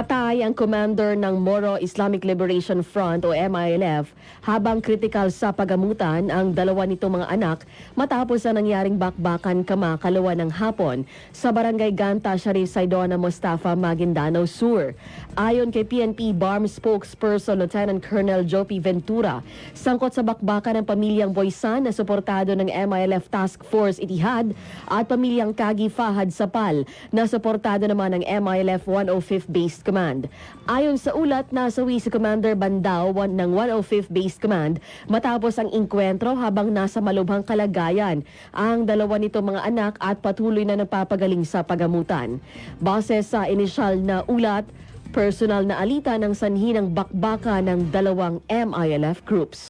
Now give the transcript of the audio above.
Patay ang commander ng Moro Islamic Liberation Front o MILF habang kritikal sa pagamutan ang dalawa nitong mga anak matapos ang nangyaring bakbakan kamakalawa ng hapon sa barangay Ganta, Sharif Saidona, Mustafa, Maguindanao Sur. Ayon kay PNP BARM spokesperson Lieutenant Colonel Jopi Ventura, sangkot sa bakbakan ng pamilyang Boysan na suportado ng MILF Task Force Itihad at pamilyang Kagi Fahad Sapal na suportado naman ng MILF 105th Base Command. Ayon sa ulat, nasawi si Commander Bandao ng 105th Base Command matapos ang inkwentro habang nasa malubhang kalagayan ang dalawa nito mga anak at patuloy na nagpapagaling sa pagamutan. Base sa inisyal na ulat, personal na alita ng sanhi ng bakbaka ng dalawang MILF groups.